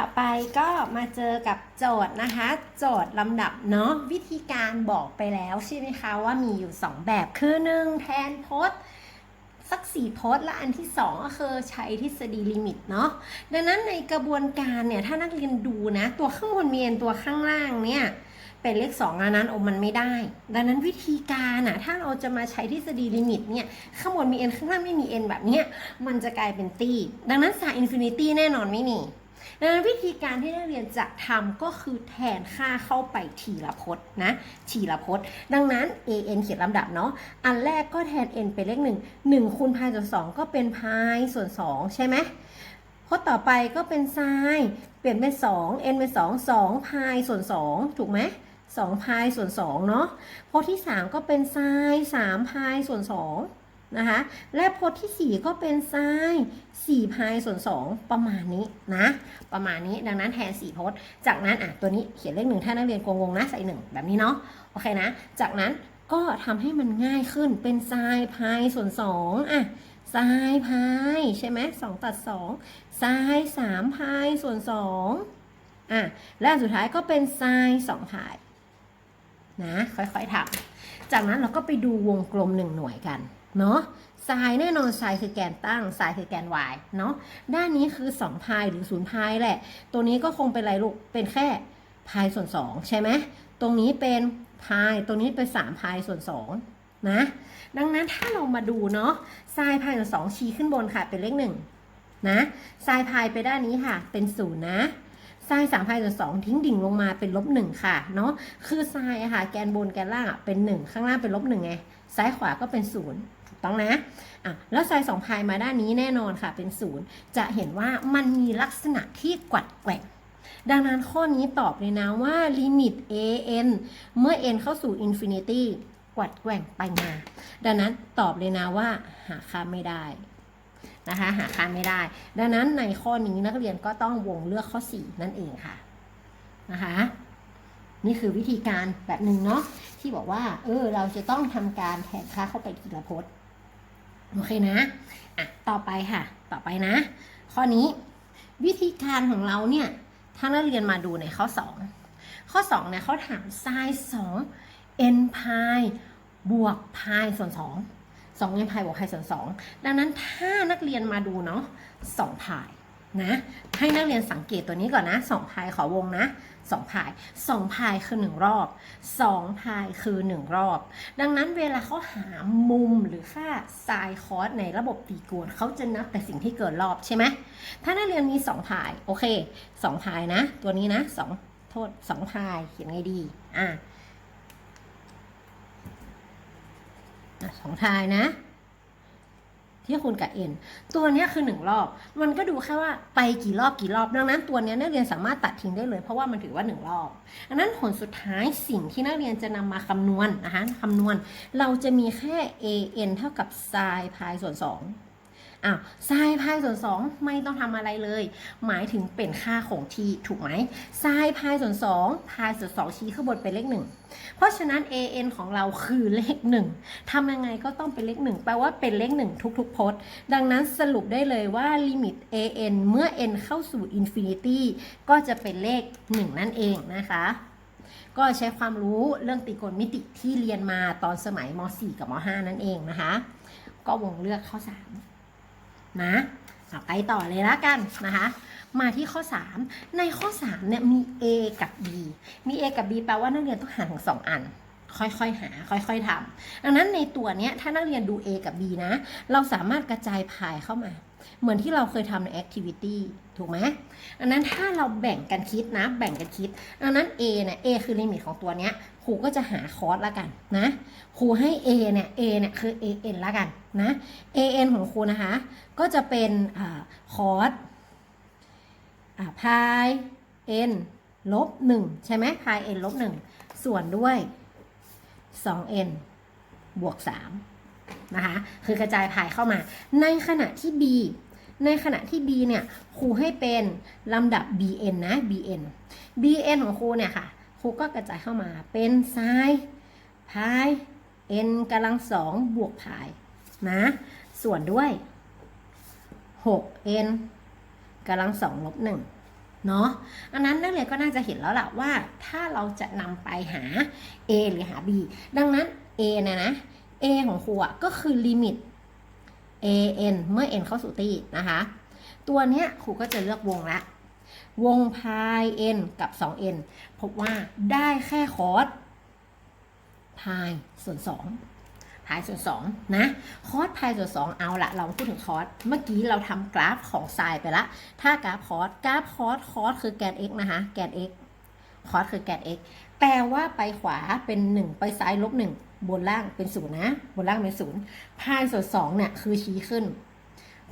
ต่อไปก็มาเจอกับโจทย์นะคะ โจทย์ลำดับเนาะวิธีการบอกไปแล้วใช่ไหมคะว่ามีอยู่ 2 แบบคือหนึ่งแทนโพจน์สักสี่โพจน์และอันที่ 2 ก็คือใช้ทฤษฎีลิมิตเนาะดังนั้นในกระบวนการเนี่ย ถ้านักเรียนดูนะ ตัวข้างบนมีเอ็นตัวข้างล่างเนี่ยเป็นเลข2อันนั้นอมันไม่ได้ ดังนั้นวิธีการอะถ้าเราจะมาใช้ทฤษฎีลิมิตเนี่ยข้างบนมี n ข้างล่างไม่มี n แบบเนี้ยมันจะกลายเป็นตีดังนั้นสายอินฟินิตี้แน่นอนไม่มี ดังนั้นวิธีการที่นักเรียนจะทำก็คือแทนค่าเข้าไปทีละพจน์นะทีละพจน์ ดังนั้น an เขียนลำดับเนาะอันแรกก็แทน n เป็นเลขหนึ่งหนึ่งคูณพายส่วนสองก็เป็นพายส่วนสองใช่ไหมพจน์ต่อไปก็เป็นไซน์เปลี่ยนเป็นสอง n เป็นสองสองพายส่วนสองถูกไหมสองพายส่วนสองเนาะพจน์ที่สามก็เป็นไซน์สามพายส่วนสอง นะคะและพจน์ที่สี่ก็เป็นไซน์สี่พายส่วนสองประมาณนี้นะ ประมาณนี้ดังนั้นแทน4พจน์ จากนั้นอะตัวนี้เขียนเลขหนึ่งถ้านักเรียนกงงๆนะใส่หนึ่งแบบนี้เนาะโอเคนะ จากนั้นก็ทำให้มันง่ายขึ้นเป็นไซน์พายส่วน 2อะไซน์พายใช่ไหมสองตัด2ไซน์สามพายส่วน 2อะและสุดท้ายก็เป็นไซน์สองพายนะค่อยๆทำจากนั้นเราก็ไปดูวงกลมหนึ่งหน่วยกัน เนาะไซน์แน่นอนไซน์คือแกนตั้งไซน์คือแกน y เนาะด้านนี้คือ2พายหรือ0พายแหละ ตัวนี้ก็คงเป็นอะไรลูกเป็นแค่พายส่วน 2 ใช่ไหมตรงนี้เป็นพายตรงนี้เป็น3พายส่วน2นะดังนั้นถ้าเรามาดูเนาะไซน์พายส่วน2ชี้ขึ้นบนค่ะเป็นเลข1นะไซน์พายไปด้านนี้ค่ะ เป็น0นะไซน์สามพายส่วนสองทิ้งดิ่งลงมาเป็นลบหนึ่งค่ะเนาะคือไซน์อะค่ะแกนบนแกนล่างอะเป็น1ข้างล่างเป็นลบหนึ่งไงซ้ายขวาก็เป็นศูนย์ ต้องนะอะแล้วไซน์สองพายมาด้านนี้แน่นอนค่ะเป็นศูนย์จะเห็นว่ามันมีลักษณะที่กวัดแกว่งดังนั้นข้อนี้ตอบเลยนะว่าลิมิต an เมื่อ n เข้าสู่ infinity กวัดแกว่งไปมา ดังนั้นตอบเลยนะว่าหาค่าไม่ได้นะคะหาค่าไม่ได้ ดังนั้นในข้อนี้นักเรียนก็ต้องวงเลือกข้อ 4 นั่นเองค่ะนะคะนี่คือวิธีการแบบหนึ่งเนาะที่บอกว่าเออเราจะต้องทำการแทนค่าเข้าไปทีละพจน์ โอเคนะอะต่อไปค่ะ ต่อไปนะ ข้อนี้วิธีการของเราเนี่ยถ้านักเรียนมาดูในข้อ 2 ข้อ2เนี่ยเขาถามไซน์2 n พายบวกพายส่วน 2 2 n พายบวกพายส่วน 2 ดังนั้นถ้านักเรียนมาดูเนาะ2พาย นะให้นักเรียนสังเกตตัวนี้ก่อนนะ2พายขอวงนะ2พาย2พายคือ1รอบ2พายคือ1รอบ ดังนั้นเวลาเขาหามุมหรือค่าไซน์คอสในระบบตรีโกณเขาจะนับแต่สิ่งที่เกินรอบใช่ไหมถ้านักเรียนมี2พายโอเค2พายนะ ตัวนี้นะ2โทษ2พายเขียนไงดีอะอะสองพายนะ ที่คูณกับ n ตัวนี้คือ 1 รอบ มันก็ดูแค่ว่าไปกี่รอบกี่รอบ ดังนั้นตัวนี้นักเรียนสามารถตัดทิ้งได้เลย เพราะว่ามันถือว่า 1 รอบดังนั้นผลสุดท้ายสิ่งที่นักเรียนจะนำมาคำนวณนะคะคำนวณ เราจะมีแค่ an เท่ากับ sin พายส่วน 2 อ้าว sin พายส่วน 2 ไม่ต้องทำอะไรเลย หมายถึงเป็นค่าคงทีถูกไหม sin พายส่วน2พายส่วน2ชี้ข้างบนเป็นเลข 1 เพราะฉะนั้น an ของเราคือเลข 1ทำยังไงก็ต้องเป็นเลข 1 แปลว่าเป็นเลข 1 ทุกๆพจน์ ดังนั้นสรุปได้เลยว่าลิมิต an เมื่อ n เข้าสู่ infinity ก็จะเป็นเลข 1 นั่นเองนะคะก็ใช้ความรู้เรื่องตรีโกณมิติที่เรียนมาตอนสมัยม .4 กับม .5 นั่นเองนะคะ ก็วงเลือกข้อ 3 นะเอาไปต่อเลยละกันนะคะ มาที่ข้อ 3 ในข้อ3เนี่ยมี A กับ B มี A กับ B แปลว่านักเรียนต้องหารถึง2อัน ค่อยๆหา ค่อยๆทำดังนั้นในตัวเนี้ยถ้านักเรียนดู A กับ B นะ เราสามารถกระจายพายเข้ามา เหมือนที่เราเคยทำใน activity ถูกไหมดังนั้นถ้าเราแบ่งกันคิดนะ แบ่งกันคิดดังนั้น A เนี่ย A คือลิมิตของตัวเนี้ย ครูก็จะหาคอร์สละกันนะครูให้ A เนี่ย A เนี่ยคือ AN ละกันนะ AN ของครูนะคะ ก็จะเป็นคอร์สพาย n ลบ1ใช่ไหมพาย n ลบ1ส่วนด้วย 2n บวก3นะคะ คือกระจายพายเข้ามา ในขณะที่ b ในขณะที่ b เนี่ย ครูให้เป็นลำดับ bn นะ bn bn ของครูเนี่ยค่ะ รูก็กระจายเข้ามาเป็นไซน์พาย n กำลังสองบวกพายนะส่วนด้วย 6n กำลังสองลบหนึ่งเนาะอันนั้นนักเรียนก็น่าจะเห็นแล้วล่ะว่า ถ้าเราจะนำไปหา a หรือหา b ดังนั้น a นะนะ a ของครูอะก็คือลิมิต a n เมื่อ n เข้าสู่ตีนะคะ ตัวเนี้ยครูก็จะเลือกวงละ วงพาย n กับ 2n พบว่าได้แค่คอสพายส่วน 2 พายส่วน 2 นะ คอสพายส่วน 2 เอาละเราพูดถึงคอส เมื่อกี้เราทำกราฟของไซน์ไปละ ถ้ากราฟคอส กราฟคอส คอสคือแกน x นะคะ แกน x คอสคือแกน x แปลว่าไปขวาเป็น 1 ไปซ้ายลบ 1 บนล่างเป็น 0 นะ บนล่างเป็น 0 พายส่วน 2 เนี่ย คือชี้ขึ้น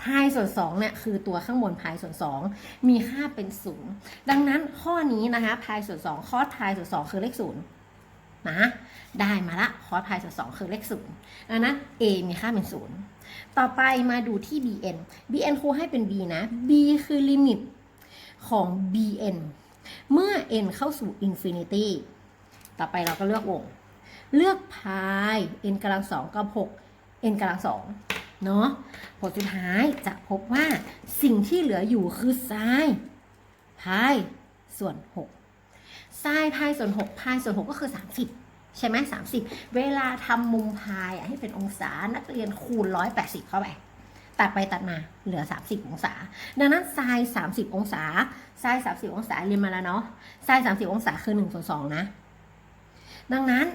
พายส่วน2เนี่ยคือตัวข้างบนพายส่วน 2 มีค่าเป็น 0 ดังนั้นข้อนี้นะคะพายส่วน 2 คอสพายส่วน 2 คือเลข 0นะได้มาละคอสพายส่วน2คือเลข0ดังนั้น a มีค่าเป็น 0 ต่อไปมาดูที่ bn bn ครูให้เป็น b นะ b คือลิมิตของ bn เมื่อ n เข้าสู่ infinity ต่อไปเราก็เลือกวง เลือกพาย n กำลัง2กับ 6 n กำลัง2 เนาะผลสุดท้ายจะพบว่าสิ่งที่เหลืออยู่คือไซน์พายส่วน6ไซน์พายส่วน6พายส่วน 6 ก็คือ 30 ใช่ไหม30เวลาทำมุมพายให้เป็นองศานักเรียนคูณ 180 เข้าไปตัดไปตัดมาเหลือ 30 องศา ดังนั้นไซน์30 องศาไซน์30 องศาเรียนมาแล้วเนาะไซน์30 องศาคือ1ส่วน2นะ ดังนั้น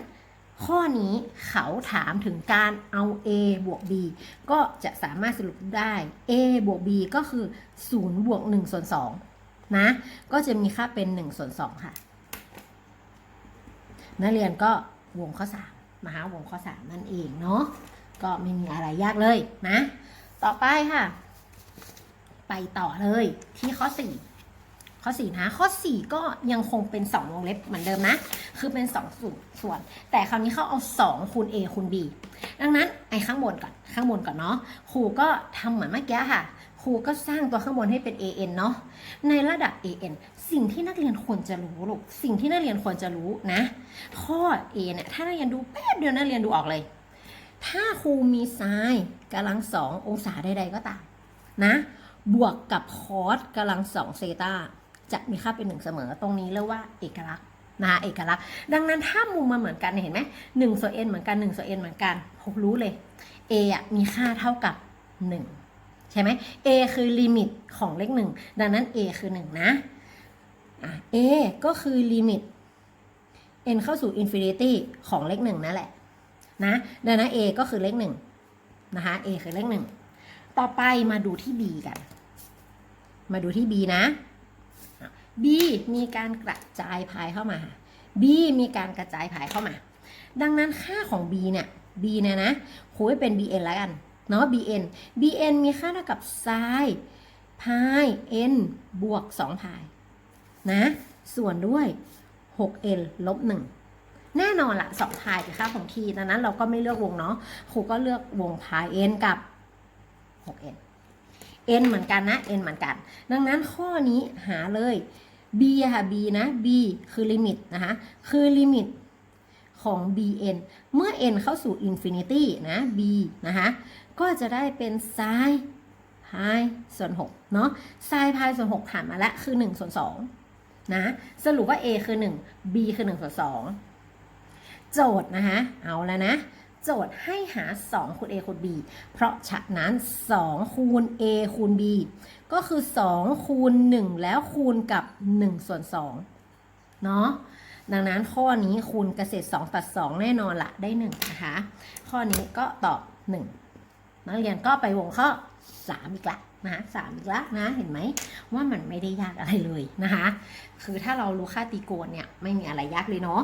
ข้อนี้เขาถามถึงการเอา a บวก b ก็จะสามารถสรุปได้ a บวก b ก็คือ 0 บวก1ส่วน2นะ ก็จะมีค่าเป็น 1 ส่วน 2 ค่ะ นักเรียนก็วงข้อ 3 มหาวงข้อ 3 นั่นเองเนาะ ก็ไม่มีอะไรยากเลยนะ ต่อไปค่ะ ไปต่อเลยที่ข้อ 4 ข้อ 4 นะ ข้อ 4 ก็ยังคงเป็น 2 วงเล็บเหมือนเดิมนะ คือเป็น 2 ส่วนส่วน แต่คราวนี้เขาเอา 2 คูณ a คูณ b ดังนั้นไอ้ข้างบนก่อนข้างบนก่อนเนาะครูก็ทำเหมือนเมื่อกี้ค่ะครูก็สร้างตัวข้างบนให้เป็น an เนาะในระดับ an สิ่งที่นักเรียนควรจะรู้ลูกสิ่งที่นักเรียนควรจะรู้นะ ข้อ a เนี่ยถ้านักเรียนดูแป๊บเดียวนักเรียนดูออกเลย ถ้าครูมีไซน์กำลังสององศาใดๆก็ตามนะ บวกกับคอสกำลังสองเซตา จะมีค่าเป็นหนึ่งเสมอ ตรงนี้เรียกว่าเอกลักษณ์นะคะเอกลักษณ์ ดังนั้นถ้ามุมมันเหมือนกันเห็นไหมหนึ่งส่วน n เหมือนกันหนึ่งส่วน n เหมือนกันผมรู้เลย a อะมีค่าเท่ากับหนึ่งใช่ไหม a คือลิมิตของเลขหนึ่งดังนั้น a คือหนึ่งนะอะ a ก็คือลิมิต n เข้าสู่ infinity ของเลขหนึ่งนั่นแหละนะดังนั้น a ก็คือเลขหนึ่งนะคะ a คือเลขหนึ่งต่อไปมาดูที่ b กัน มาดูที่ b นะ b มีการกระจายพายเข้ามา b มีการกระจายพายเข้ามา ดังนั้นค่าของ b เนี่ย b เนี่ยนะคูให้เป็น bn แล้วกันเนาะ bn bn มีค่าเท่ากับไซน์พาย n บวก 2 พายนะ ส่วนด้วย 6n ลบ 1 แน่นอนละ2พายคือค่าของทีดังนั้นเราก็ไม่เลือกวงเนาะครูก็เลือกวงพาย n กับ 6n n เหมือนกันนะ n เหมือนกัน ดังนั้นข้อนี้หาเลย b ค่ะ b นะ b คือลิมิตนะคะคือลิมิตของ bn เมื่อ n เข้าสู่ infinity นะ b นะคะก็จะได้เป็นไซน์พายส่วน6เนาะไซน์พายส่วน6ผ่านมาแล้วคือ 1 ส่วน2นะสรุปว่า a คือ 1 b คือ 1 ส่วน 2 โจทย์นะคะเอาแล้วนะ จทย์ให้หา 2 คูณ a คูณ b เพราะฉะนั้น 2 คูณ a คูณ b ก็คือ 2 คูณ 1 แล้วคูณกับ 1 ส่วน2เนาะดังนั้นข้อนี้คูณเกษตร 2 ตัด 2 แน่นอนละได้ 1 นะคะ ข้อนี้ก็ตอบ 1 นักเรียนก็ไปวงข้อ 3 อีกละนะคะสามอีกละนะเห็นไหมว่ามันไม่ได้ยากอะไรเลยนะคะ คือถ้าเรารู้ค่าตีโกณเนี่ยไม่มีอะไรยากเลยเนาะ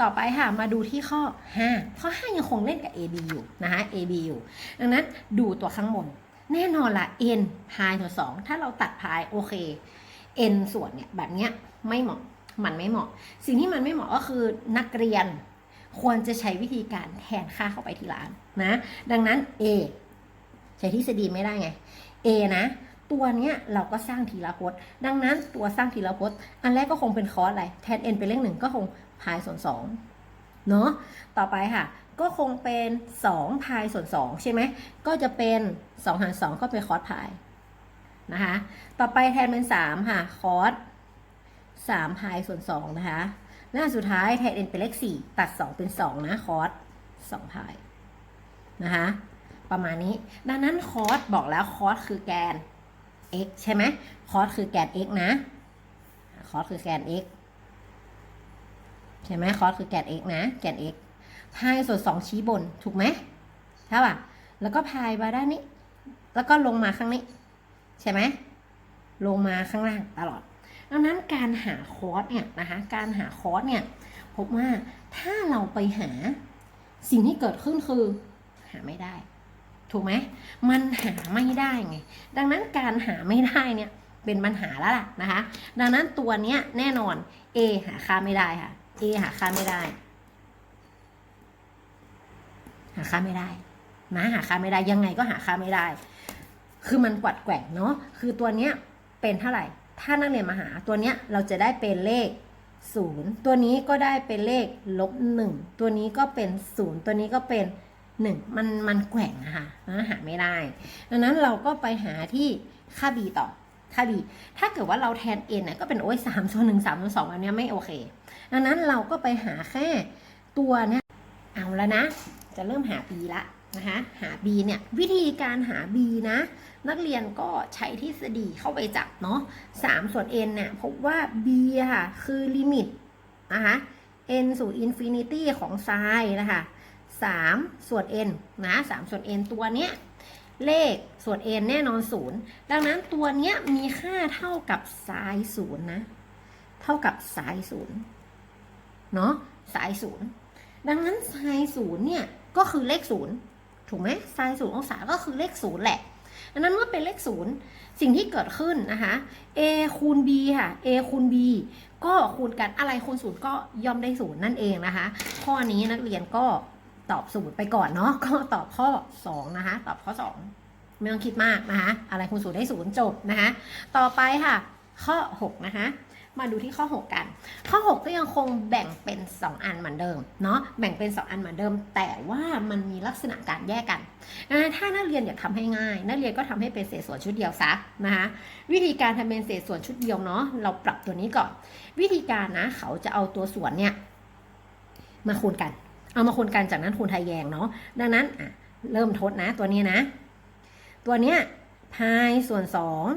ต่อไปค่ะมาดูที่ข้อ 5 ข้อ 5 ยังคงเล่นกับ AB อยู่นะคะ AB อยู่ดังนั้นดูตัวข้างบน แน่นอนละ n พายส่วนสองถ้าเราตัดพายโอเค n ส่วนเนี่ยแบบเนี้ยไม่เหมาะมันไม่เหมาะ สิ่งที่มันไม่เหมาะก็คือนักเรียนควรจะใช้วิธีการแทนค่าเข้าไปที่ร้านนะ ดังนั้น a ใช้ทฤษฎีไม่ได้ไง a นะ ตัวเนี้ยเราก็สร้างทีละพจน์ ดังนั้นตัวสร้างทีละพจน์ อันแรกก็คงเป็นคอสอะไร แทน n เป็นเลขหนึ่งก็คง พายส่วนสองเนาะต่อไปค่ะ ก็คงเป็น2พายส่วน2ใช่ไหมก็จะเป็น2หาร2ก็เป็นคอสพายนะคะต่อไปแทนเป็น 3 ค่ะคอส3พายส่วน2นะคะหน้าสุดท้ายแทน n เป็นเลข 4 ตัด 2 เป็น 2 นะคอส2พายนะคะประมาณนี้ดังนั้นคอสบอกแล้วคอสคือแกน x ใช่ไหมคอสคือแกน x นะคอสคือแกน x ใช่ไหมคอสคือแกน x นะ แกน x พายส่วน 2 ชี้บน ถูกไหมใช่ป่ะ แล้วก็พายมาด้านนี้ แล้วก็ลงมาข้างนี้ ใช่ไหม ลงมาข้างล่างตลอด ดังนั้นการหาคอสเนี่ยนะคะ การหาคอสเนี่ย พบว่าถ้าเราไปหาสิ่งที่เกิดขึ้นคือ หาไม่ได้ ถูกไหม มันหาไม่ได้ไง ดังนั้นการหาไม่ได้เนี่ยเป็นปัญหาแล้วล่ะนะคะ ดังนั้นตัวเนี้ยแน่นอน A หาค่าไม่ได้ค่ะ A หาค่าไม่ได้ หาค่าไม่ได้นะหาค่าไม่ได้ยังไงก็หาค่าไม่ได้ คือมันกวัดแกว่งเนาะคือตัวเนี้ยเป็นเท่าไหร่ ถ้านักเรียนมาหาตัวเนี้ยเราจะได้เป็นเลขศูนย์ตัวนี้ก็ได้เป็นเลขลบหนึ่งตัวนี้ก็เป็นศูนย์ตัวนี้ก็เป็นหนึ่งมันมันแกว่งอะค่ะนะหาไม่ได้ ดังนั้นเราก็ไปหาที่ค่า b ต่อ ค่า b ถ้าเกิดว่าเราแทน n เนี่ยก็เป็นโอ้ยสามส่วนหนึ่งสามส่วนสองอันเนี้ยไม่โอเค ดังนั้นเราก็ไปหาแค่ตัวเนี้ยเอาแล้วนะ จะเริ่มหา b ละนะคะ หา b เนี่ย วิธีการหา b นะ นักเรียนก็ใช้ทฤษฎีเข้าไปจับเนาะ3ส่วน n เนี่ยพบว่า b ค่ะ คือลิมิตนะคะ n สู่อินฟินิตี้ของไซน์นะคะ3ส่วน n นะ3ส่วน n ตัวเนี้ย เลขส่วน n แน่นอนศูนย์ดังนั้นตัวเนี้ยมีค่าเท่ากับไซน์ศูนย์นะ เท่ากับไซน์ศูนย์เนาะไซน์ศูนย์ดังนั้นไซน์ศูนย์เนี่ยก็คือเลขศูนย์ถูกไหมไซน์ศูนย์องศาก็คือเลขศูนย์แหละ ดังนั้นเมื่อเป็นเลขศูนย์สิ่งที่เกิดขึ้นนะคะ a คูณ b ค่ะ a คูณ b ก็คูณกันอะไรคูณศูนย์ก็ย่อมได้ศูนย์นั่นเองนะคะ ข้อนี้นักเรียนก็ ตอบศูนย์ไปก่อนเนาะก็ตอบข้อ 2 นะคะ ตอบข้อ 2 ไม่ต้องคิดมากนะคะ อะไรคูณศูนย์ได้ศูนย์จบนะคะ ต่อไปค่ะ ข้อ 6 นะคะ มาดูที่ข้อ 6 กัน ข้อ 6 ก็ยังคงแบ่งเป็น 2 อันเหมือนเดิมเนาะแบ่งเป็น 2 อันเหมือนเดิม แต่ว่ามันมีลักษณะการแยกกันนะถ้านักเรียนอยากทำให้ง่าย นักเรียนก็ทำให้เป็นเศษส่วนชุดเดียวซะนะคะวิธีการทำเป็นเศษส่วนชุดเดียวเนาะเราปรับตัวนี้ก่อน วิธีการนะเขาจะเอาตัวส่วนเนี่ยมาคูณกัน เอามาคูณกันจากนั้นคูณทายแยงเนาะดังนั้นอะเริ่มทดนะตัวนี้นะ ตัวเนี้ยพายส่วน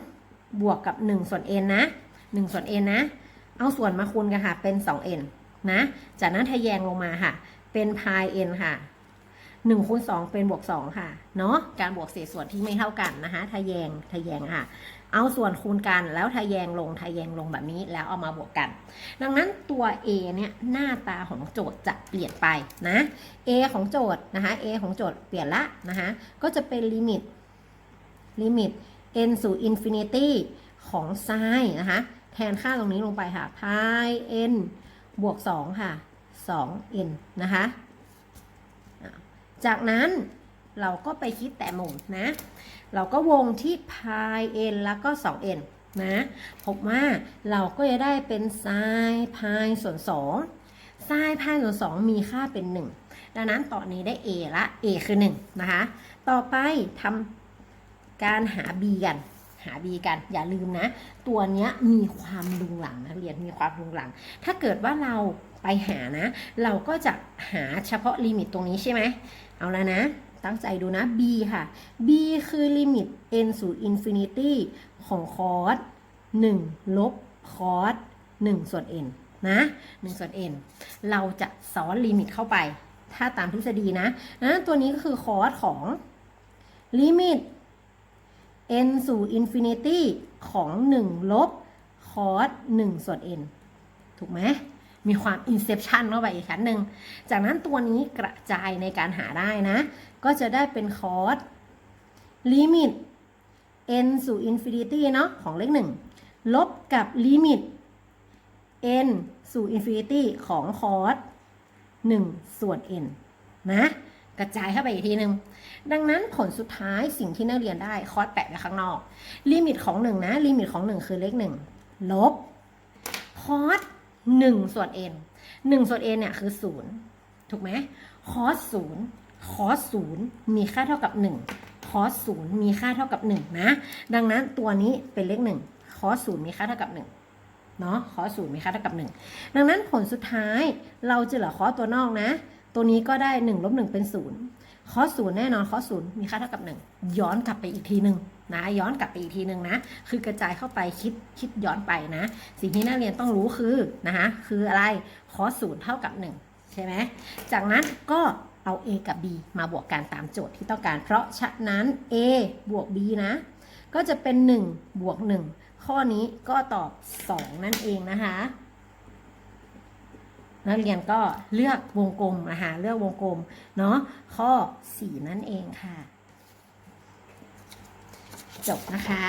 2 บวกกับ 1 ส่วน n นะ 1 ส่วน n นะ เอาส่วนมาคูณกันค่ะเป็น 2n นะ จากนั้นทายแยงลงมาค่ะ เป็นพาย n ค่ะหนึ่งคูณสองเป็นบวกสองค่ะ เนาะการบวกเศษส่วนที่ไม่เท่ากันนะคะทะแยงทะแยงค่ะ เอาส่วนคูณกันแล้วทะแยงลงทะแยงลงแบบนี้แล้วเอามาบวกกัน ดังนั้นตัว a เนี่ยหน้าตาของโจทย์จะเปลี่ยนไปนะ a ของโจทย์นะคะ a ของโจทย์เปลี่ยนละนะคะก็จะเป็นลิมิตลิมิต n สู่ infinity ของไซน์นะคะแทนค่าตรงนี้ลงไปค่ะ pi n บวก 2 ค่ะ 2n นะคะ จากนั้น เราก็ไปคิดแต่มุมนะ เราก็วงที่ pi n แล้วก็ 2n นะ พบว่าเราก็จะได้เป็น sin pi ส่วน2 sin pi ส่วน 2 มีค่าเป็น 1 ดังนั้นตอนนี้ได้ a ละ a คือ 1 นะคะ ต่อไปทำการหา b กันหา b กันอย่าลืมนะ ตัวเนี้ยมีความลุงหลังนะเรียนมีความลุงหลัง ถ้าเกิดว่าเราไปหานะ เราก็จะหาเฉพาะลิมิตตรงนี้ใช่ไหมเอาแล้วนะ ตั้งใจดูนะ b ค่ะ b คือลิมิต n สู่ infinity ของคอส1ลบคอส1ส่วน n นะ1ส่วน n เราจะซ้อนลิมิตเข้าไป ถ้าตามทฤษฎีนะนะตัวนี้ก็คือคอสของลิมิต n สู่ infinity ของ 1 ลบคอส1ส่วน n ถูกไหมมีความ inception เข้าไปอีกชั้นหนึ่ง จากนั้นตัวนี้กระจายในการหาได้นะ ก็จะได้เป็นคอร์สลิมิต n สู่ infinity เนาะของเลขหนึ่งลบกับลิมิต n สู่ infinity ของคอร์ส1ส่วน n นะ กระจายเข้าไปอีกทีหนึ่งดังนั้นผลสุดท้ายสิ่งที่นักเรียนได้คอร์สแปะไว้ข้างนอก ลิมิตของ 1 นะ ลิมิตของ 1 คือเลข 1 ลบคอร์ส1ส่วน n 1ส่วน n เนี่ยคือ 0 ถูกไหมคอร์ส0 คอส0มีค่าเท่ากับ 1 คอส0มีค่าเท่ากับ 1 นะ ดังนั้นตัวนี้เป็นเลข1คอส0มีค่าเท่ากับ 1เนาะคอศูนย์มีค่าเท่ากับหนึ่งดังนั้นผลสุดท้ายเราจะเหลือคอตัวนอกนะ ตัวนี้ก็ได้1ลบ1เป็น0คอศูนย์แน่นอนคอศูนย์มีค่าเท่ากับ 1 ย้อนกลับไปอีกทีหนึ่งนะย้อนกลับไปอีกทีหนึ่งนะ คือกระจายเข้าไปคิดคิดย้อนไปนะ สิ่งที่นักเรียนต้องรู้คือนะคะคืออะไรคอศูนย์เท่ากับ 1 ใช่ไหมจากนั้นก็ เอา a กับ b มาบวกกันตามโจทย์ที่ต้องการ เพราะฉะนั้น a บวก b นะ ก็จะเป็น 1 บวก 1 ข้อนี้ก็ตอบ 2 นั่นเองนะคะนักเรียนก็เลือกวงกลมนะคะเลือกวงกลมเนาะข้อ 4 นั่นเองค่ะ จบนะคะ